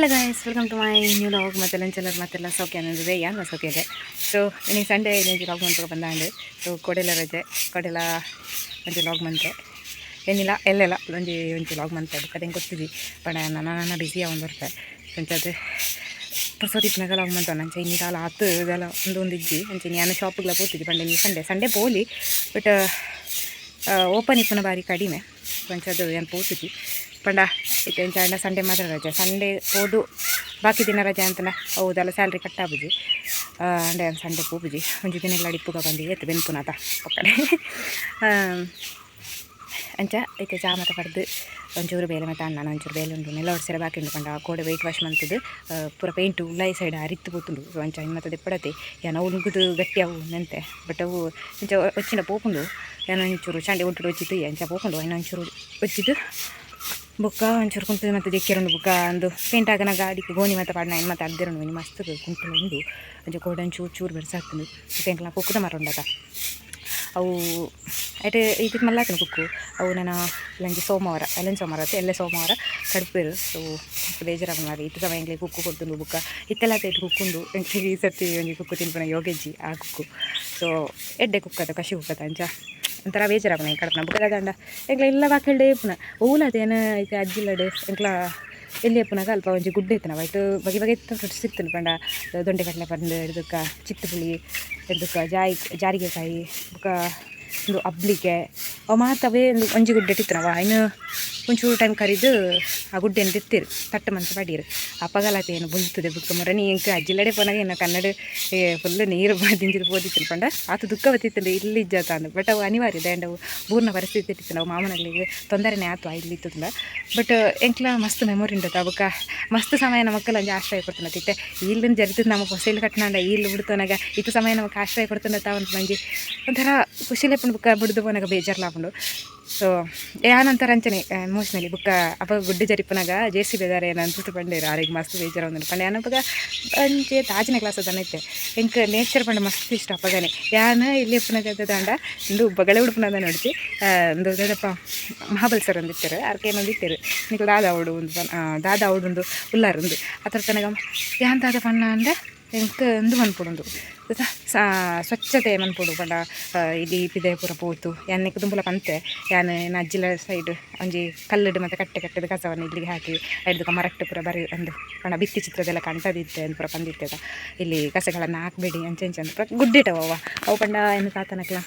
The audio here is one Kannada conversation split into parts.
Hello guys welcome to my new vlog ಮತ್ತೆ ಲಂಚಲ್ಲರ್ ಮತ್ತೆಲ್ಲ ಸೌಖ್ಯ ಅನ್ನೋದಿದೆ. ಯಾರು ಸೌಖ್ಯ ಇದೆ? ಸೊ ಇನ್ನೀ ಸಂಡೇ ಇನ್ನೇಜಿ ಲಾಗ್ ಮಂತ್ ಬಂದಾಂಡು ಸೊ ಕೊಡೆಲ್ಲ ರಜೆ. ಕೊಡೆಲ್ಲ ಒಂಜಿ ಲಾಗ್ ಮಂತೆ ಏನಿಲ್ಲ, ಎಲ್ಲೆಲ್ಲ ಒಂಜಿ ಒಂಜಿ ಲಾಗ್ ಮಂತೆ ಅದಕ್ಕೆ ಗೊತ್ತಿದ್ವಿ ಬಟ್ ನನ್ನ ಬಿಸಿ ಒಂದು ಬರ್ತೆ. ಸಂಚಾದ್ರೆ ಪ್ರಸೋದಿಪ್ನಾಗ ಲಾಗ್ ಮಂತ ನಂಚೆ ಇನ್ನಿದಾಲ ಹತ್ತು ಇದೆಲ್ಲ ಒಂದು ಒಂದು ಇಜ್ಜಿ ಅಂಚೆ ನಾನು ಶಾಪಿಗೆಲ್ಲ ಹೋಗ್ತಿದ್ದಿ ಪಂಡೆ ನೀ ಸಂಡೇ ಸಂಡೇ ಪೋಲಿ ಬಟ್ ಓಪನ್ ಇಪ್ಪನ ಬಾರಿ ಕಡಿಮೆ. ಕೊಂಚದು ಏನು ಪೋತಿದ್ದಿ ಪಂಡ. ಇತ್ತೆ ಜಾಣ ಸಂಡೇ ಮಾತ್ರ ರಜಾ. ಸಂಡೇ ಹೋದು ಬಾಕಿ ದಿನ ರಜಾ ಅಂತನ? ಹೌದಲ್ಲ ಸ್ಯಾಲ್ರಿ ಕಟ್ ಆಗುಜಿ ಅಂಡೆ ಸಂಡೇ ಹೋಗುಜಿ ಒಂಜಿ ದಿನ ಎಲ್ಲ ಇಪ್ಪುಗ ಬಂದು ಎತ್ತು ಬೆನ್ಪುನಾತ ಪಕ್ಕಡೆ ಅಂಚ ಇತ್ತೆ ಚಾ ಮಾತ ಪಡೆದು. ಒಂಚೂರು ಬೇಲೆ ಮತ್ತೆ ಅಣ್ಣ ಒಂಚೂರು ಬೇಲೆ ಉಂಟು ಎಲ್ಲ ಹೊಡ್ಸಿರ ಬಾಕಿ ಉಂಟು ಕಂಡ ಕೋಡೆ ವೆಯ್ಟ್ ವಾಶ್ ಮಾಡ್ತದ್ದು ಪೂರ ಪೇಂಟು ಉಳ್ಳಾಯಿ ಸೈಡ್ ಅರಿತು ಕೂತುಂಡು ಸೊ ಅಂಚ ಮತ್ತೆ ದಿಪ್ಪಡತೆ ಏನೋ ಉಲ್ಗುದು ಗಟ್ಟಿ ಅವು ನಂತೆ ಬಟ್ ಅವು ಇಂಚ ಒಚ್ಚಿನ ಪೋಕುಂಡು ಏನೋ ಒಂಚೂರು ಚಂಡೆ ಉಂಟು ಹೊಚ್ಚಿತ್ತು ಎಂಚ ಪೋಕೊಂಡು ಏನೋ ಒಂಚೂರು ಒಚ್ಚಿದ್ದು. ಬುಕ್ಕ, ಒಂಚೂರು ಕುಂಟು ಮತ್ತು ದಿಕ್ಕಿರೊಂದು ಬುಕ್ಕ, ಒಂದು ಪೇಂಟ್ ಆಗನ ಗಾಡಿಗೆ ಗೋಣಿ ಮತ್ತು ಪಾಡ್ನ ಏನು ಮತ್ತು ಅರ್ದಿರಂಡು ಮಸ್ತ್ ಕುಂಟು ಉಂಡು ಒಂಚ ಕೋಡೆ ಒಂಚೂರು ಚೂರು ಬೆರ್ಸಾಕ್ತಂದು ಪೇಂಟ್ಲ ಕುಕ್ಕುದ ಮರ ಉಂಡದ ಅವು ಐಟೆ ಇದಕ್ಕೆ ಮಲ್ಲಾಕನ ಕುಕ್ಕು. ಅವು ನಾನು ಇಲ್ಲಂಜಿ ಸೋಮವಾರ ಎಲ್ಲೇ ಸೋಮವಾರ ಆಯ್ತು ಎಲ್ಲೇ ಸೋಮವಾರ ಕಡ್ಪೇರು ಸೊ ಬೇಜಾರಾಗ ಮಾಡಿ ಇತ್ತು ಸಮಯ ಎಂಗ್ಲಿ ಕುಕ್ಕು ಕೊಡ್ತುಂಡು ಬುಕ್ಕ. ಇತ್ತೆಲ್ಲ ಇದು ಕುಕ್ಕುಂಡು. ಈ ಸರ್ತಿ ಒಂಜಿ ಕುಕ್ಕು ತಿನ್ಪನ ಯೋಗೆಜ್ಜಿ ಆ ಕುಕ್ಕು. ಸೊ ಎಡ್ಡೆ ಕುಕ್ಕದ ಕಸಿ ಕುಕ್ಕದ ಅಂಚ. ಒಂಥರ ಬೇಜಾರಾಗ ಈ ಕಡಪನ ಬುಕ್ಕದ ದಂಡ ಎಂಕ್ಲ ಇಲ್ಲ ಬಾಕಲ್ಡೆ ಪುನ. ಓಲದೇನು ಐತೆ ಅಜ್ಜಿಲಡು ಎಂಕ್ಲ ಎಲ್ಲಿ ಅಪ್ಪನಾಗ ಅಲ್ಪ ಒಂಜಿ ಗುಡ್ಡೆ ಇತ್ತನ ವೈಟ್ ಬಗೆ ಬಗೆ ಇತ್ತು ಸಿಕ್ತನು ಪಂಡ. ದೊಂಡೆ ಕಡಲೆ ಪಂಡ ಹಿಡ್ದಕ್ಕ ಚಿತ್ತಪುಳಿ ಹಿಡ್ದಕ್ಕ ಜಾಯಿ, ಜಾರಿಗೆಕಾಯಿ ಬುಕ್ಕ ಒಂದು ಅಬ್ಲಿಗೆ ಅವು ಮಾತವೇ ಒಂದು ಒಂಜಿ ಗುಡ್ಡೆ ಇಟ್ಟಿತ್ತನವ ಇನ್ನು ಒಂಚೂರು ಟೈಮ್ ಕರಿದು ಆ ಗುಡ್ಡೆನ ತಿತ್ತಿರು ತಟ್ಟ ಮನ್ಸು ಬಾಡಿರು. ಅಪಗಲತೆ ಏನು ಬುಲ್ತದೆ ಬುಕ್ಕ ಮರ. ನೀ ಎಂಕ ಅಜ್ಜಿಲಡೆ ಪೋನಾಗ ಏನು ಕನ್ನಡ ಫುಲ್ ನೀರು ದಿಂಜಿರು ಓದಿ ಪಂಡ. ಆತು ದುಃಖ ಬತ್ತಿತ್ತಂದ್ರೆ ಇಲ್ಲಿ ಇಜ್ಜಾತ ಬಟ್ ಅವು ಅನಿವಾರ್ಯ ದಂಡ ಪೂರ್ಣ ಪರಿಸ್ಥಿತಿ ಇಟ್ಟಿತ್ತು. ನಾವು ಮಾಮನಲ್ಲಿ ತೊಂದರೆನೇ ಆತು, ಆ ಇಲ್ಲಿ ಇತ್ತದ ಬಟ್ ಎಂಕ್ಲ ಮಸ್ತ್ ಮೆಮೊರಿ ಉಂಟು ಅವಕ್ಕ ಮಸ್ತ್ ಸಮಯ ನಮ್ಮ ಮಕ್ಕಳು ಅಂಜಿ ಆಶ್ರಯ ಕೊಡ್ತಾನೆ ತಿತ್ತೆ ಇಲ್ಲಿಂದ ಜರಿತದ ನಮ್ಮ ಹೊಸೈಲ್ ಕಟ್ನಾಂಡ, ಇಲ್ಲಿ ಬಿಡ್ತಾನಾಗ ಇತ್ತು ಸಮಯ ನಮಗೆ ಆಶ್ರಯ ಕೊಡ್ತಾನೆ ತಾವಂತ ಮಂಜಿ ಒಂಥರ ಖುಷಿಲೇ ಪುಂಡು ಬುಕ್ಕ ಬಿಡ್ದು ಪೋನಾಗ ಬೇಜಾರ್ಲಾಪುಂಡು ಸೊ ಯಾನಂತರ ಅಂಚನೆ ಎಮೋಷ್ನಲಿ ಬುಕ್ಕ ಅಪ್ಪ ಗುಡ್ಡೆ ಜರಿಪನಾಗ ಜೆ ಸಿ ಬೇದಾರೆ ತುತ್ತು ಪಂಡೇರು ಆರಿಗೆ ಮಸ್ತ್ ಬೇಜಾರ ಒಂದು ಪಂಡೆ. ಯಾನಪ್ಪಗ ಅಂಚೆ ತಾಜಿನ ಕ್ಲಾಸ್ ಅದನ್ನೈತೆ ಹೆಂಗೆ ನೇಚರ್ ಪಂಡ ಮಸ್ತ್ ಇಷ್ಟ ಅಪ್ಪಗಾನೆ ಯಾನ ಇಲ್ಲಿ ಅಪ್ಪನಾಗ ದಾಂಡ ಒಂದು ಬಗಳೆ ಉಡುಪನಾದ ನೋಡ್ತಿ. ಒಂದು ದೊಡ್ಡಪ್ಪ ಮಹಾಬಲ್ಸರ್ ಒಂದು ಇರ್ತಾರೆ ಅದಕ್ಕೆ ಏನೊಂದು ಇರ್ತಾರೆ ನಿಕ್ಲ ದಾದ ಅವಡು ಒಂದು ದಾದ ಅವಡು ಒಂದು ಉಲ್ಲಾರೊಂದು ಆ ಥರ ತನಗ ಯಾನ್ ದಾದ ಪಣ್ಣ ಅಂದ್ರೆ ಎಂಕ ಒಂದು ಮನ್ಪುಡುಂದು ಸ್ವಚ್ಛತೆ ಮನ್ಪುಡು ಪಂಡ ಇಲ್ಲಿ ಪಿದಯಪುರ ಪೋತು. ಯಾನ್ ಪಂತೆ. ಯಾನ್ ಅಜ್ಜಿಲ ಸೈಡ್ ಒಂಜಿ ಕಲ್ಲಡು ಮತ್ತು ಕಟ್ಟೆ ಕಟ್ಟದ ಕಸವನ್ನು ಇಲ್ಲಿಗೆ ಹಾಕಿ ಐದು ಮರಟ್ಟು ಪೂರ ಬರೀ ಒಂದು ಪಂಡ ಬಿತ್ತಿ ಚಿತ್ರದೆಲ್ಲ ಕಂಟದಿತ್ತೆ ಅಂತ ಪೂರ ಬಂದಿತ್ತದ ಇಲ್ಲಿ ಕಸಗಳನ್ನು ಹಾಕಬೇಡಿ ಅಂಚೆ ಅಂಚೆ ಅಂತ ಪೂರ ಗುಡ್ಡಿಟ್ಟವ ಅವ. ಪಂಡ ಏನು ತಾತನಕ್ಲ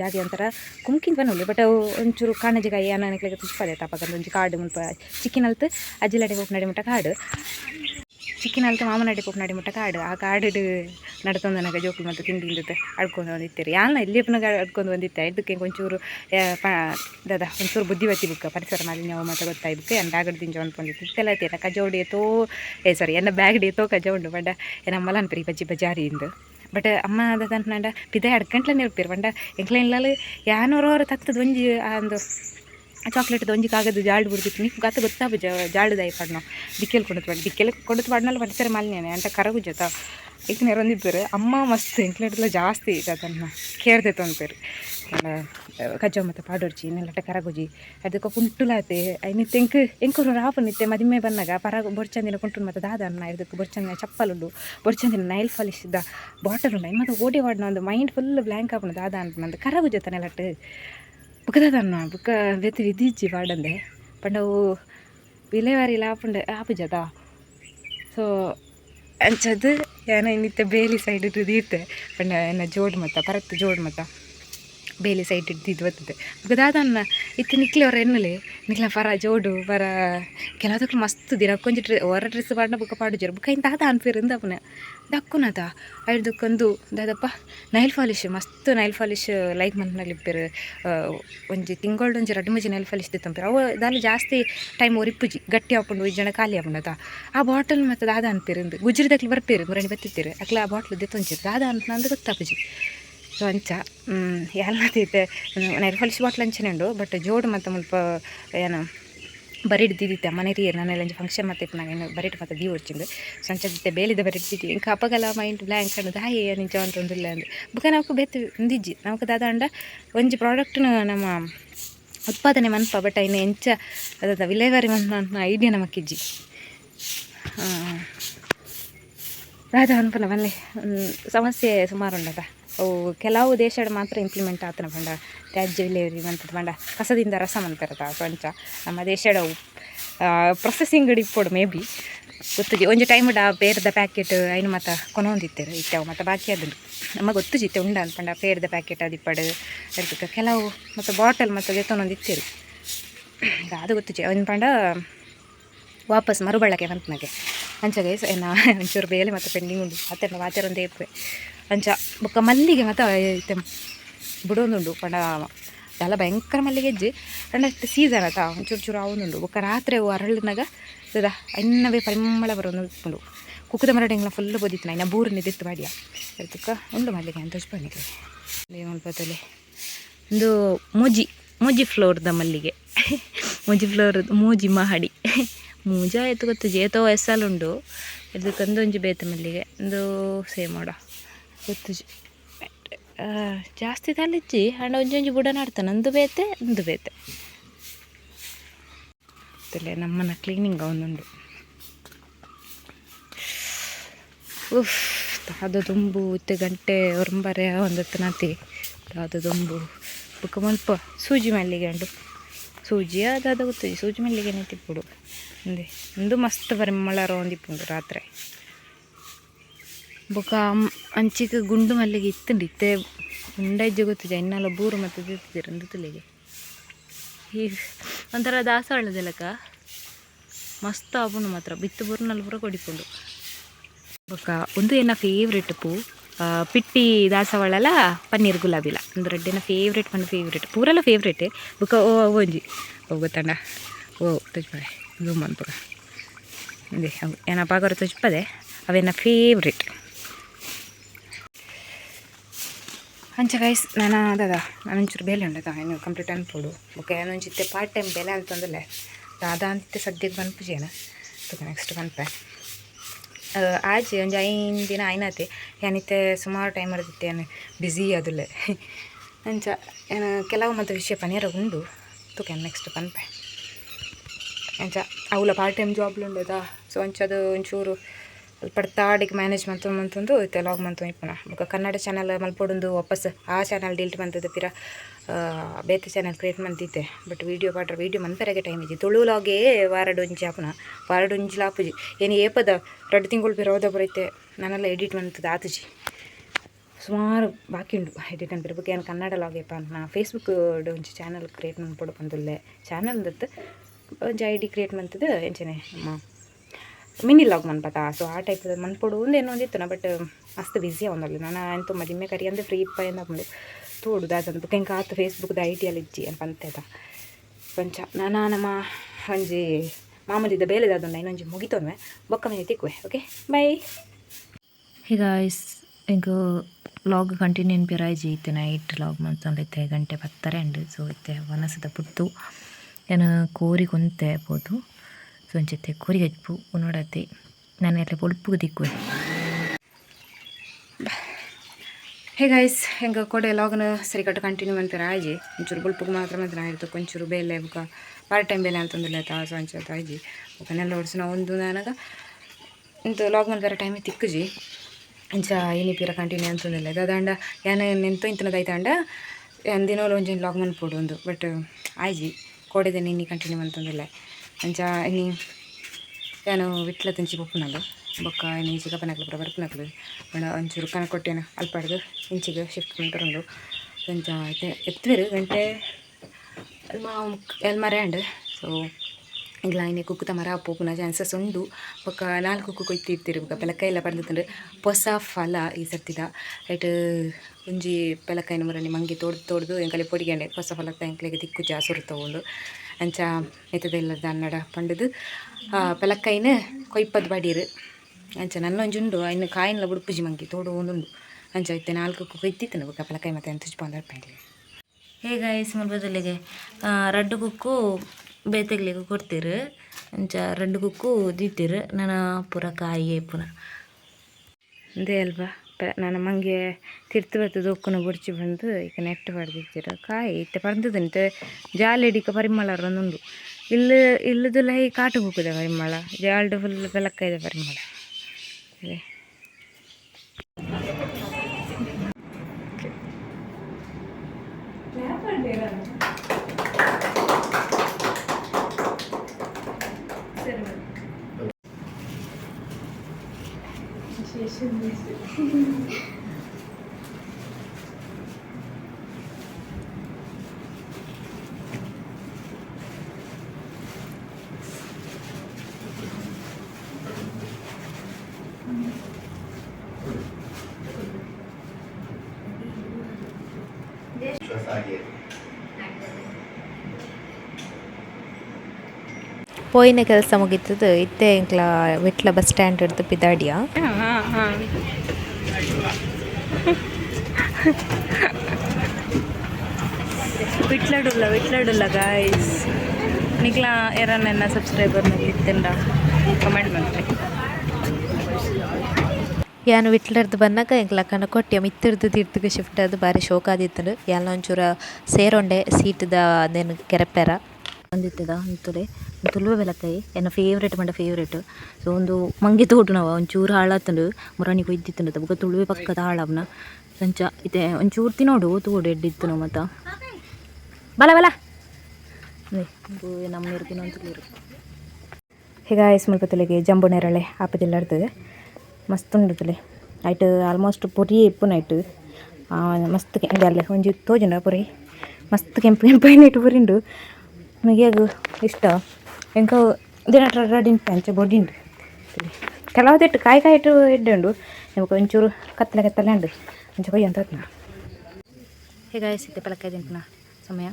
ಜಾಗ ಒಂಥರ ಕುಮ್ಕಿನ ಬನ್ನೋಲಿ ಬಟ್ ಅವು ಒಂಚೂರು ಕಾಣಜಿಗಾಯಿ ಅನ್ನಕ್ಕೆ ತುಪ್ಪದೆ ತಪ್ಪಕಂದು ಒಂಚು ಕಾಡು ಮುಲ್ಪ ಚಿಕ್ಕಿನಲ್ತು ಅಜ್ಜಿಲಡೆ ಹೋಗಿ ನಡಿ ಮುಟ್ಟ ಕಾಡು. ಚಿಕ್ಕಿನಲ್ತು ಮಾಮನಡಿ ಹೋಗಿ ನಡಿ ಮುಟ್ಟ ಕಾಡು ಆ ಕಾಡು ನಡ್ಕೊಂಡು ನನಗೆ ಜೋಕುಲು ಮತ್ತು ತಿಂಡಿ ಇಲ್ಲದ ಅಡ್ಕೊಂಡು ಬಂದಿತ್ತೀರಿ. ಯಾನ ಇಲ್ಲಿ ಪುನಃ ಅಡ್ಕೊಂಡು ಬಂದಿತ್ತೆ ಇದಕ್ಕೆ ಒಂಚೂರು ದಾದ, ಒಂಚೂರು ಬುದ್ಧಿವತಿ ಬುಕ್ಕ ಪರಿಸರ ಮಾಲಿನ್ಯ ಮತ್ತು ಗೊತ್ತಾಯ್ತು ಎನ್ನ ಬ್ಯಾಗಡ್ ದಿಂಜ ಅಂದ್ಕೊಂಡಿತ್ತು ಇತ್ತೆಲ್ಲ ಐತೆ ಕಜೋಡಿ ಎತ್ತೋ, ಏ ಸಾರಿ ಎನ್ನ ಬ್ಯಾಗ್ ಎತ್ತೋ ಕಜ ಉಂಡು. ಬಡ, ಏನ ಅಮ್ಮಲ ಪರಿ ಬಜ್ಜಿ ಬಜಾರಿಯಿಂದ ಬಟ್ ಅಮ್ಮ ಅದಂಡ ಪಿದೆ ಅಡ್ಕಂಟ್ಲೆ ನೆರ್ಪಿರು ಬಂಡ ಎಂಕ್ಲ ಇಲ್ಲಲು ಯಾನೂರವ್ರು ತತ್ತದ ಒಂಜಿ, ಆ ಒಂದು ಚಾಕ್ಲೇಟ್ ಒಂಜಿ ಕಾಗದ ಜಾಲ್ಡ್ ಬಿಡ್ತಿತ್ತು ಗಾತ ಗತ್ತ ಗೊತ್ತಾಬು ದಾಯಿ ಪಡ್ನ. ದಿಕ್ಕೆಲ್ ಕೊಡುತ್ತೆ ಬಡ್ ದಿಕ್ಕೆಲ್ ಕೊಡುತ್ತೆ ಪಡ್ನಲ್ಲಿ ಪರಿಸರ ಮಾಲಿನ್ಯನೇ. ಅಂತ ಕರಗುಜತ ಈಗ ನೆರೊಂದಿದ್ದಾರೆ ಅಮ್ಮ ಮಸ್ತ್ ಎಂಕ್ಲೇಟ್ಲ ಜಾಸ್ತಿ ಅದನ್ನು ಕೇರ್ದೈತೆ ಅಂತಾರೆ ಕಜ್ಜ ಮತ್ತು ಪಾಡೋರ್ಚಿ ಇನ್ನೆಲ್ಲಟ ಕರಗುಜಿ ಅದಕ್ಕೆ ಕುಂಟುಲಾತೆ ಐನಿತ್ತೆ ಎಂಕ್ ಎಂಕರು ರಾಪು ನಿತ್ತೆ ಮದಿಮೆ ಬಂದಾಗ ಪರ ಬೊರ್ಚಂದಿನ ಕುಂಟು ಮತ್ತು ದಾದ ಅನ್ನ ಇದಕ್ಕೆ ಬೊರ್ಚಂದಿನ ಚಪ್ಪಲುಂಡು, ಬೊರ್ಚಂದಿನ ನೈಲ್ ಫಾಲಿಸಿದ ಬಾಟಲ್ ಉಂಡು ಮತ್ತು ಓಡಿ ಒಂದು ಮೈಂಡ್ ಫುಲ್ ಬ್ಲ್ಯಾಂಕ್ ಆಪುಂಡು ದಾದ ಅಂತ ಕರಗುಜತನೆ ಲಟ್ ಬುಕ್ಕದನ್ನ ಬುಕ್ಕ ಬೆತ್ತು ವಿಧಿಜ್ಜಿ ಪಾಡಂದೆ. ಪಂಡವು ವಿಲೇವಾರಿ ಲಾಪುಂಡೆ ಆಪುಜದ ಸೊ ಅಂಚದು ಏನ ಇನ್ನಿತ್ತ ಬೇಲಿ ಸೈಡ್ ಇಟ್ಟದಿರ್ತೆ ಪಂಡ ಏನ ಜೋಡ್ ಮತ್ತ ಪರತ್ತು ಜೋಡ್ ಮತ್ತ ಬೇಲಿ ಸೈಡ್ ಇಡ್ದಿದ್ದು ಬರ್ತದೆ. ಗೊತ್ತಾದನ್ನ ಇತ್ತು ನಿಕ್ಲಿ ಅವ್ರ ಎನ್ನಲೆ ನಿಕ್ಲ ಪರ ಜೋಡು, ಪರ ಕೆಲದಕ್ಕೂ ಮಸ್ತ್ ದಿನ ಕೊಂಚ ಡ್ರೆ ಹೊರ ಡ್ರೆಸ್ ಪಾಡ್ನ ಬುಕ್ಕ ಪಾಡು ಜೋರು. ಬುಕ್ಕ ಇಂತ ಅದ ಅನ್ಪಿರಿಂದ ಅವನ. ದಕ್ಕುನದ ಐದಕ್ಕೊಂದು ದಾದಪ್ಪ ನೈಲ್ ಪಾಲಿಶ್ ಮಸ್ತ್ ನೈಲ್ ಫಾಲಿಶ್ ಲೈಕ್ ಮಂತ್ನಲ್ಲಿ ಇಬ್ಬರು ಒಂಜಿ ತಿಂಗಳು ಒಂಜಿ ರಡ್ಡು ಮಜಿ ನೈಲ್ ಪಾಲಿಶ್ ದಿತ್ತಂಪೇರು ಅವು ದಾಲ ಜಾಸ್ತಿ ಟೈಮ್ ಒರಿಪ್ಪುಜಿ ಗಟ್ಟಿ ಹಾಕೊಂಡು ಜನ ಖಾಲಿ ಹಾಕೊಂಡದ ಆ ಬಾಟಲ್ ಮತ್ತು ದಾದ ಅನ್ಪಿರಿಂದು. ಗುಜ್ರಿದಕ್ಲಿ ಬರ್ಪೇರು ಮುರಣಿ ಬತ್ತಿರ್ತೀರಿ ಅಕ್ಲ ಆ ಬಾಟ್ಲು ದಿತ್ತೊಂಚಿ ದಾದ ಅಂತ ನಂದು ಗೊತ್ತಾಪುಜಿ. ಲಂಚ ಎಲ್ಲದೈತೆ ನಾನು ಫಲಿಸ್ ಬಾಟ್ ಲಂಚನೇಂಡು ಬಟ್ ಜೋಡು ಮತ್ತು ಮುಲ್ಪ ಏನು ಬರಿಡ್ ದಿದಿತ್ತೆ ಮನೇರಿ ನಾನೆಲ್ಲ ಫಂಕ್ಷನ್ ಮತ್ತೆ ನಾನು ಬರಿಟ್ ಮತ್ತೆ ದೀ ಹೊಡ್ಚಿಂದು ಸಂಚದಿತ್ತೆ ಬೇಲಿದ ಬರಿಟ್ ದಿದ್ದಿ ಇಂಕ ಅಪ್ಪಗಲ ಮೈಂಡ್ ಬ್ಲ್ಯಾಂಕ್ ಅನ್ನೋದು ಹಾಯ್ ನಿಂಚ ಅಂತ ಒಂದಿಲ್ಲ ಅಂದ್ರೆ ಬುಕ ನಾವು ಬೆತ್ತು ಒಂದಿಜ್ಜಿ ನಮಗೆ ದಾದ ಅಂಡ, ಒಂಜಿ ಪ್ರಾಡಕ್ಟ್ನ ನಮ್ಮ ಉತ್ಪಾದನೆ ಮನ್ಪ ಬಟ್ ಇನ್ನು ಎಂಚ ಅದಾದ ವಿಲೇವಾರಿ ಮನ್ಪ ಐಡಿಯಾ ನಮಕ್ಕಿಜ್ಜಿ. ರಾಧ ಅನ್ಪನ ಮನೆ ಸಮಸ್ಯೆ ಸುಮಾರು ಉಂಡದ ಕೆಲವು ದೇಶಡ್ ಮಾತ್ರ ಇಂಪ್ಲಿಮೆಂಟ್ ಆತನ ಪಂಡ. ತ್ಯಾಜ್ಯ ವಿಲೇವರಿ ಮಂತದ ಪಂಡ. ಕಸದಿಂದ ರಸ ಮಂತಾರದ ಪಂಚ ನಮ್ಮ ದೇಶಡ ಪ್ರೊಸೆಸಿಂಗ್ ಡಿಪ್ಪೋಡು ಮೇ ಬಿ ಗೊತ್ತಿಗೆ ಒಂಜಿ ಟೈಮ್ ಆ ಪೇರ್ದ ಪ್ಯಾಕೆಟ್ ಐನು ಮತ್ತು ಕೊನೊಂದಿತ್ತೇರು ಇತ್ತವು ಮತ್ತು ಬಾಕಿ ಅದನ್ನು ನಮಗೆ ಗೊತ್ತು ಗೊತ್ತುಜಿತ್ತೆ ಉಂಡ ಪಂಡ, ಪೇರ್ದ ಪ್ಯಾಕೆಟ್ ಅದು ಇಪ್ಪಡು ಅದಕ್ಕೆ ಕೆಲವು ಮತ್ತು ಬಾಟಲ್ ಮತ್ತು ದೆತ್ತೊಂದೊಂದು ಇತ್ತೇರು ಅದು ಗೊತ್ತುಜಿ ಒಂದು ಪಂಡ, ವಾಪಸ್ ಮರುಬಳಕೆ ಬಂತನಗೆ ಅಂಚಗೆ ಏನ, ಒಂಚೂರು ಬೇಲೆ ಮತ್ತು ಪೆಂಡಿಂಗ್ ಉಂಡು ಅತ್ತೆಲ್ಲ ವಾಚರ ಒಂದು ಏಪೆ ಅಂಚ ಬೊಕ್ಕ ಮಲ್ಲಿಗೆ ಮತ್ತೆ ಐತೆ. ಬಿಡೋದುಂಡು ಪಂಡ ಎಲ್ಲ ಭಯಂಕರ ಮಲ್ಲಿಗೆ ಹೆಜ್ಜೆ. ಪಂಡ ಸೀಸನ್ ಅತ ಒಂಚೂರು ಚೂರು ಆವೊಂದುಂಡು ಬೊಕ್ಕ ರಾತ್ರಿ ಅರಳಿನಾಗ ಇದ ಇನ್ನವೇ ಪರಿಮಳ ಬರೋದು ಕುಕ್ಕದ ಮರ ಮರಡೆಂಗ್ಲ ಫುಲ್ ಬೋದಿತ್ತು ನಾ ಬೂರು ನಿದ್ದಿತ್ತು ಬಾಡಿಯ ಅದಕ್ಕೆ ಉಂಡು ಮಲ್ಲಿಗೆ ಅಂತ ಬಂದಿದ್ದೆ ಮಲ್ಪದಲ್ಲಿ ಒಂದು ಮೂಜಿ ಮೂಜಿ ಫ್ಲೋರ್ದ ಮಲ್ಲಿಗೆ. ಮೂಜಿ ಫ್ಲೋರ್, ಮೂಜಿ ಮಹಡಿ. ಮೂಜ ಆಯ್ತು ಗೊತ್ತು. ಜೇತೋ ಎಸ್ಸಲ್ಲುಂಡು ಇದಕ್ಕೆ ಒಂಜಿ ಬೇತ ಮಲ್ಲಿಗೆ. ಒಂದು ಸೇಮ್ ಮಾಡ ಗೊತ್ತು ಜಾಸ್ತಿ ತಲಿಜ್ಜಿ ಹಣ್ಣ ಒಂಜೊಂಜಿ ಬುಡ ನಾಡ್ತಾನೆ ಒಂದು ಬೇತೆ ಒಂದು ಬೇತೆ. ತಲೆ ನಮ್ಮನ ಕ್ಲೀನಿಂಗ್ ಅವನೊಂದು. ಉಫ್, ತಾದ ತುಂಬು ಇತ್ತು ಗಂಟೆ ಒರಂಬರೆ ಒಂದತ್ತು ನಾತಿ. ತಾದ ತುಂಬು ಬುಕ್ಕ ಮಲ್ಪ, ಸೂಜಿ ಮಲ್ಲಿಗೆ ಉಂಡು ಸೂಜಿ ಅದಾದ ಗೊತ್ತು, ಸೂಜಿ ಮಲ್ಲಿಗೆನೆ ಬಿಡು ಅಂದೆ ಒಂದು ಮಸ್ತ್ ಪರಿಮಳ ರೋಂದಿಪ್ಪುಂಡು ರಾತ್ರಿ. ಬೊಕ ಅಂಚಿಕ ಗುಂಡು ಮಲ್ಲಿಗೆ ಇತ್ತುಂಡು ಇತ್ತೆ. ಉಂಡೈ ಗೊತ್ತಿಜ ಇನ್ನೆಲ್ಲ ಬೂರು ಮತ್ತೆ ತಿರ್ತಿದ್ರು ಅಂದು ತುಲಿಗೆ. ಈ ಒಂಥರ ದಾಸವಾಳದೆಲಕ. ಮಸ್ತ್ ಆಪುಂಡು ಮಾತ್ರ. ಬಿತ್ತು ಬೂರ್ನಲ್ಲಿ ಪೂರ ಕೊಡಿಪುಂಡು. ಬೊಕ ಒಂದು ಏನ ಫೇವ್ರೆಟ್ ಪೂ ಪಿಟ್ಟಿ ದಾಸವಾಳಲ ಪನ್ನೀರ್ ಗುಲಾಬಿಲ. ಒಂದು ರೆಡ್ಡಿನ ಫೇವ್ರೆಟ್ ಪಂಡ ಫೇವ್ರೆಟ್ ಪೂರೆಲ್ಲ ಫೇವ್ರೆಟ್ ಬೊಕ ಓ ಒಂಜಿ. ಓ ಗೊತ್ತಂಡ ಓ ತುಜ್ಪಡೆ ಝೂಮ್ ಅನ್ಪುಗ ಅದೇ ಏನಪ್ಪ ಆಗೋರು ತುಜ್ಪದೆ? ಅವೇನ ಫೇವ್ರೆಟ್ ಅಂಚ ಗೈಸ್ ನಾನು ಅದ ನಾನು ಒಂಚೂರು ಬೇಲೆ ಉಂಡದ ಇನ್ನು ಕಂಪ್ಲೀಟ್ ಅನ್ಪೋಡು ನಾನು ಏನೊಂಚಿತ್ತೆ ಪಾರ್ಟ್ ಟೈಮ್ ಬೇಲೆ ಅಂತಂದಲ್ಲೇ ದಾದ ಅಂತ ಸದ್ಯಕ್ಕೆ ಬಂದ್ಪುಜೇನ ತುಕ ನೆಕ್ಸ್ಟ್ ಬಂದ್ಪೆ ಆಚೆ ಒಂದು ಐದು ದಿನ ಐನತೆ, ಏನಿತ್ತೆ, ಸುಮಾರು ಟೈಮ್ ಇರ್ತಿತ್ತೆ ಏನು ಬ್ಯುಸಿ ಅದುಲ್ಲೆ. ಅಂಚ ಏನು ಕೆಲವು ಮತ್ತು ವಿಷಯ ಪನೀರ ಉಂಡು. ತುಕ ನೆಕ್ಸ್ಟ್ ಪನ್ಪೆ ಅಂಚ ಅವಳ ಪಾರ್ಟ್ ಟೈಮ್ ಜಾಬ್ಲು ಉಂಡದ. ಸೊ ಅಂಚದು ಒಂಚೂರು ಪಡ್ತಾಡಿಗೆ ಮ್ಯಾನೇಜ್ ಮಂತು ಮಂತಂದು ಇತ್ತೆ ಲಾಗ್ ಮಂತು ಇಪ್ಪನ ಬೊಕ ಕನ್ನಡ ಚಾನಲ್ ಮಲ್ಪೊಡೊಂದು ವಾಪಸ್ ಆ ಚಾನಲ್ ಡಿಲ್ಟ್ ಮಂತದ ಪಿರ ಬೇತೆ ಚಾನಲ್ ಕ್ರಿಯೇಟ್ ಮಂತಿದ್ದೆ ಬಟ್ ವೀಡಿಯೋ ಪಾಡ್ರ ವೀಡಿಯೋ ಮನ್ಪೆರಗೆ ಟೈಮ್ ಇಜ್ಜಿ ತುಳು ಲಾಗೇ ವಾರಡೊಂಜಿ ಆಪುನ ವಾರಡೊಂಜಿ ಲಾಪುಜಿ ಏನು ಏಪದ ಎರಡು ತಿಂಗಳು ಬಿರೋದ ಬರೈತೆ. ನಾನೆಲ್ಲ ಎಡಿಟ್ ಮಂತದ ಆತುಜಿ ಸುಮಾರು ಬಾಕಿ ಉಂಡು ಎಡಿಟ್ ಅಂತ ಬಗ್ಗೆ ಏನು ಕನ್ನಡ ಲಾಗ್ ಅಂತ ನಾ ಫೇಸ್ಬುಕ್ ಒಂಜಿ ಚಾನಲ್ ಕ್ರಿಯೇಟ್ ಮಂತ ಬಂದುಲ್ಲೆ ಚಾನಲ್ ದತ್ತು ಒಂಜಿ ಐ ಡಿ ಕ್ರಿಯೇಟ್ ಮಂತದ ಎಂಚನೆ ನಮ್ಮ ಮಿನಿ ಲಾಗ್ ಮನ್ಪತ ಸೊ ಆ ಟೈಪ್ ಮನ್ಪಡು ಒಂದು ಏನೋ ಒಂದಿತ್ತು ನಾ ಬಟ್ ಮಸ್ತ್ ಬ್ಯುಸಿ ಅವನಲ್ಲಿ ನಾನು ಎಂತ ಮದಿಮೆ ಕರಿ, ಅಂದರೆ ಫ್ರೀ ಇಪ್ಪ ಎಂದ ತೋಡು ದಾದಂತ ಬುಕ್ ಹೆಂಗೆ ಆತು ಫೇಸ್ಬುಕ್ದ ಐ ಟಿ ಅಲ್ಲಿ ಇಜ್ಜಿ ಪಂತೆದ ಪಂಚ, ನಾನು ನಮ್ಮ ಒಂಜಿ ಮಾಮೂಲಿದ ಬೇಲೆದಾದಂಡ ಇನ್ನೊಂಜಿ ಮುಗಿತೋನ್ವೆ. ಬೊಕ್ಕ ಮನೆ ತಿಕ್ಕುವೆ ಓಕೆ ಬೈ ಗಾಯ್ಸ್ ಈಗ ಲಾಗ್ ಕಂಟಿನ್ಯೂ ಪಿರಾಯ್ಜಿ ಇತ್ತೆ ನೈಟ್ ಲಾಗ್ ಮಂತೊಂದಿತ್ತೆ ಗಂಟೆ ಬತ್ತಾರೆ ಅಂಡ್ ಸೊ ಇತ್ತೆ ವನಸದ ಪುಟ್ಟು. ಏನು ಕೋರಿ ಕುಂತೆ ಬೋದು ಒಂಚಿತ್ತೆ ಕೋರಿ ಹಜ್ಪು ನೋಡತ್ತೆ ನಾನು ಎಲ್ಲ ಪೊಳ್ಪುಗೆ ದಿಕ್ಕುವೆ ಹೇ ಗೈಸ್ ಹೆಂಗೆ ಕೊಡೆ ಲಾಗ್ನ ಸರಿ ಕಟ್ಟು ಕಂಟಿನ್ಯೂ ಅಂತ ಆಯ್ಜಿ. ಒಂಚೂರು ಬುಲ್ಪುಗೆ ಮಾತ್ರ ಮಾತ್ರ ಆಯಿತು ಕೊಂಚೂರು ಬೇಲೆ ಇವಾಗ ಪಾರ್ಟ್ ಟೈಮ್ ಬೇಲೆ ಅಂತಂದಿಲ್ಲ ತಾಸು ಅಂಚತ್ ಆಯ್ಜಿ. ಬುಕ್ಕನೆಲ್ಲ ನಾವು ಒಂದು ನನಗೆ. ಇಂತ ಲಾಗ್ ಮಾಡ್ತಾರೆ ಟೈಮಿಗೆ ತಿಕ್ಕುಜಿ. ಇಂಚ ಏನಿ ಪೀರ ಕಂಟಿನ್ಯೂ ಅಂತಂದಿಲ್ಲ. ಅದಾಂಡ, ಏನ ನಿಂತು ಇಂತನದ ಆಯ್ತಾಂಡ ದಿನ ಒಂಜಿನ ಲಾಗ್ ಮನ್ಪೋಡು ಒಂದು. ಬಟ್ ಆಯ್ಜಿ, ಕೊಡೆದೆ ನಿನ್ನಿ ಕಂಟಿನ್ಯೂ ಅಂತಂದಿಲ್ಲ. ಅಂಚ ಇನಿ ನಾನು ವಿಟ್ಲ ತಿಂಚಿ ಬೊಪ್ಪುನಲ್ಲ ಬೊಕ್ಕ ಇನ್ನು ಈಚೆ ಕಪನಕ್ಲು ಪೂರ ಬರ್ಪನಕ್ಲು ಬಣ ಒಂಚೂರು ಕನ ಕೊಟ್ಟೇನು ಅಲ್ಪಾಡ್ದು. ಇಂಚಿಗೆ ಶಿಫ್ಟ್ ಮಾಡ್ಕೊಂಡು ಕೊಂಚ ಐತೆ ಎತ್ತುವೆರು ಗಂಟೆ ಮಾವು ಎಲ್ ಮರ ಅಂಡ್. ಸೊ ಇಲ್ಲ ಇನ್ನೇ ಕುಕ್ಕುತ ಮರ ಪೋಪುನ ಚಾನ್ಸಸ್ ಉಂಡು. ಬೊಕ್ಕ ನಾಲ್ಕು ಕುಕ್ಕು ಕೊಯ್ತಿರ್ತೀರಿ ಬೊಕ್ಕ ಪೆಲಕ ಎಲ್ಲ ಪಡೆದಿತ್ತಂದ್ರೆ ಹೊಸ ಫಲ ಈ ಸರ್ತಿದ. ರೈಟ್ ಒಂಜಿ ಬೆಲಕಾಯಿನ ಮುರನಿ ಮಂಗಿ ತೋಡ್ದು ತೋಡ್ದು, ಎಂಕಲೆ ಪೊಡಿಗೆಂಡೆ ಹೊಸ ಫಲಕ್ಕೆ ಎಂಕಲೆಗೆ ದಿಕ್ಕು ಜಾ ಸುರುತ್ತವು ಅಂಚ ಮೆತ್ತದೆಲ್ಲ ದನ್ನಡ ಪಂಡದು. ಪೆಲಕಾಯಿನ ಕೊಯ್ಪದ್ ಬಡೀರು. ಅಂಚ ನನ್ನೊಂಜುಂಡು, ಇನ್ನು ಕಾಯಿನ್ಲ ಬುಡ್ಪುಜಿ ಮಂಗಿ ತೋಡು ಒಂದುಂಡು. ಅಂಚ ಇತ್ತೆ ನಾಲ್ಕು ಕೊಯ್ತಿತ್ತನು ಬೊಕ್ಕ ಪಲಕಾಯಿ ಮತ್ತೆ ಅಂತ ಬಂದ ಪೈಲಿ ಹೇ ಗಾಯ್ಸ್ ಮಲ್ಬದಲ್ಲಿಗೆ ರಡ್ಡು ಕುಕ್ಕು ಬೇತೆಗ್ಲಿಗೆ ಕೊಡ್ತೀರು. ಅಂಚ ರಡ್ಡು ಕುಕ್ಕು ದಿತ್ತಿರು ನಾನು ಪೂರ ಕಾಯಿ ಪುನ. ಅದೇ ಅಲ್ವಾ? ಪ ನನ್ನ ಮಂಗೆ ತಿರ್ತು ಬರ್ತದೆ ಒಕ್ಕನ ಬುಡ್ಚಿ ಬಂದು ಈಗ ನೆಟ್ಟು ಪಡೆದಿದ್ದೀರ ಕಾಯಿ ಇತ್ತೆ ಪಡೆದದಂತೆ ಜಾಲೆಡಿಕ ಪರಿಮಳ ಒಂದೊಂದು ಇಲ್ಲ, ಇಲ್ಲದಲ್ಲ ಈ ಕಾಟು ಹೋಗುದ ಪರಿಮಳ. ಜಾಲ್ಡ್ ಫುಲ್ ಬೆಳಕ ಇದೆ ಪರಿಮಳ. ಪೋಯಿನ ಕೆಲಸ ಮುಗಿತದ ಇತ್ತೆ ಇಂಕ್ಲ ವಿಟ್ಲ ಬಸ್ ಸ್ಟ್ಯಾಂಡ್ ಹಿಡ್ದು ಪಿದಾಡಿಯ? ವಿಟ್ಲಾಡುಲ್ಲ ವಿಟ್ಲಾಡುಲ್ಲ ಗಾಯ್ಸ್ ನಿಕ್ಲ ಯಾರನ್ನ ಸಬ್ಸ್ಕ್ರೈಬರ್ ಇತ್ತಂಡ ಕಮೆಂಟ್ ಮಾಡ್ರಿ. ಯಾನು ವಿಟ್ಲರ್ದು ಬಂದಾಗ ಎಂಕ್ಲ ಲಕ್ಕನ ಕೊಟ್ಟಿ ಮಿತ್ತಿರ್ದು ತಿರ್ತಿಗೆ ಶಿಫ್ಟ್ ಅದು ಬಾರಿ ಶೋಕ್ ಆದಿತ್ತು ಯಾನ ಒಂಚೂರ ಸೇರೊಂಡೆ ಸೀಟ್ದ ಅದೇನು ಕೆರೆಪೆರ ಒಂದಿತ್ತದ ಅಂತುಲೆ ತುಲುವೆ ಬೆಲಕಾಯಿ ಎನ್ನ ಫೇವ್ರೇಟ್ ಮಂಡ ಫೇವ್ರೇಟ್ ಸೊ ಒಂದು ಮಂಗಿ ತೋಟು ನಾವು ಒಂಚೂರು ಹಾಳಾತಂಡು, ಮುರಾಣಿ ಕೊಯ್ದಿತ್ತಂಡು ಬೊಕ ತುಳುವೆ ಪಕ್ಕದ ಹಾಳವನ. ಸಂಚ ಇದೆ ಒಂಚೂರು ತಿನ್ನೋಡು, ತೋಡು ಎಡ್ಡಿತ್ತು ನಾವು ಮತ್ತ. ಬಲ ಬಲ. ನಮ್ಮ ಇರ್ತೀನಿ ಅಂತ ಈಗ ಮುಲ್ಪತ್ತಲಿಗೆ ಜಂಬು ನೆರಳೆ ಇರ್ತದೆ ಮಸ್ತ್ ಉಂಡತಲೆ ಐಟ್ ಆಲ್ಮೋಸ್ಟ್ ಪೊರಿ ಇಪ್ಪುನ ಐಟ್ ಮಸ್ತ್ ಅಲ್ಲೇ, ಒಂಜಿ ತೋಜುಂಡ ಪೊರಿ. ಮಸ್ತ್ ಕೆಂಪು ಕೆಂಪು ಏನಿಟ್ಟು ಪುರಿಂಡು ನನಗೆ ಇಷ್ಟ? ಎಂಕ ದಿನ ರಡಿನ್ ಪಂಚ ಬೊಡಿಂಡು ಕೆಲವದಿಟ್ಟು ಕಾಯಿ ಕಾಯಿ ಇಟ್ಟು ಉಂಡು ನಿಮಗೆ ಒಂಚೂರು ಕತ್ತಲೆ ಕತ್ತಲೆ ಉಂಡು ಒಂಚೂರು ಕೊಯ್ಯ ಅಂತ ಹೊತ್ನ. ಹೇಗೆ ಸಿತ್ತೆ ಪಲಕಾಯಿ ತಿಂತನ ಸಮಯ?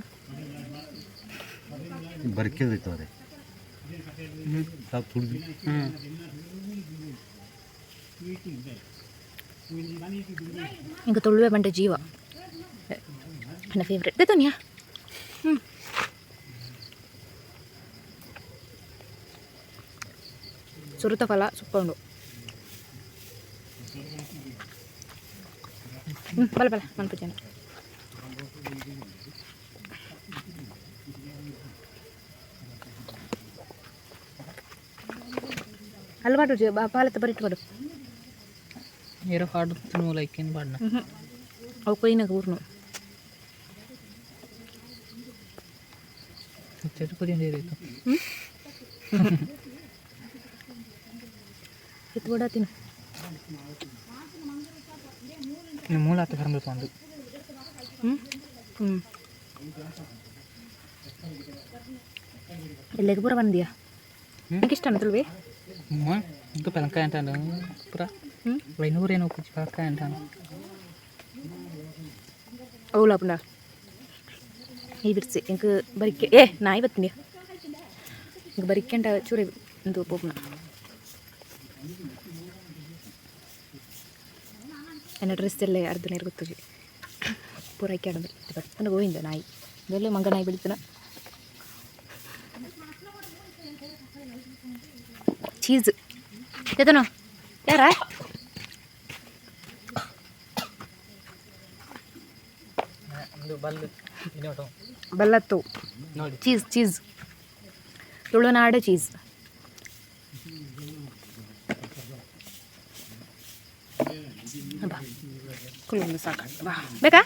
ఇంకా ತುಳುವೆ ಬಂಡೆ ಜೀವ. ನನ್ನ ಫೇವ್ರೆಟ್ ದೇತೋನಿಯಾ ಸುರುತ ಫಲ ಸುಪ್ಪುಂಡು ಹ್ಞೂ ಬಲ ಬಲ ಮನ್ಪುಜನ ಅಲ್ಲಿ ಮಾಡು ಜಿ ಪಾಲತ್ತ ಬರಿಟ್ಟು ಮಾಡು ಏರೋ ಹಾಡು ತಿನ್ನುವ ಲೈಕೇನು ಬಾಡ್ನ? ಹ್ಞೂ ಅವು ಕೊಯ್ನಾಗ ಊರ್ನು ಚಟುಪದಿ ಏರಿತ್ತು ಎತ್ತು ಬಿಡ ತಿನ್ನು ನೀವು ಮೂಲ ಹತ್ತು ಕರಂದು ತಂದು ಹ್ಞೂ ಹ್ಞೂ ಎಲ್ಲಿಗೆ ಪೂರ ಬಂದಿಯಾ ನನಗೆ ಇಷ್ಟ ತುಳುವೆ ಹ್ಞೂ ಇದು ಪೆಲಂಕಾಯ ಅಂಟಾನು ಪೂರ ಹ್ಞೂ ಐನೂರೇನೋ ಕುಚ್ಚಿ ಪಲಕಾಯ ಅಂಟಾನು ಅವಳ ಪುಂಡ ಈ ಬಿಡ್ಸಿ ಇಂಕ ಬರಿಕೆ ಏ ನಾ ಇವತ್ತಿನ ಇಂಕ ಬರಿಕೆಂಡ ಚೂರಿ ಒಂದು ಪೋಪುನ ನನ್ನ ಡ್ರೆಸ್ ಎಲ್ಲ ಅರ್ಧ ನೀರು ಗೊತ್ತುಜಿ ಪೂರೈಕೆ ಆಡೋದು ಬರ್ತನ ಗೋವಿಂದ ನಾಯಿ ಇದೆಲ್ಲ ಮಂಗ ನಾಯಿ ಬೆಳಿತಾನ ಚೀಸ್ ಎದನು ಯಾರ ಒಂದು ಬಲ್ಲು ಇನ್ನೋಟು ಬಲ್ಲತ್ತು ನೋಡಿ ಚೀಸ್ ಚೀಸ್ ತುಳುನಾಡು ಚೀಸ್ ಬಾ ಕುಲ್ಲೊಂದು ಸಾಕು ಬಾ ಬೇಕಾ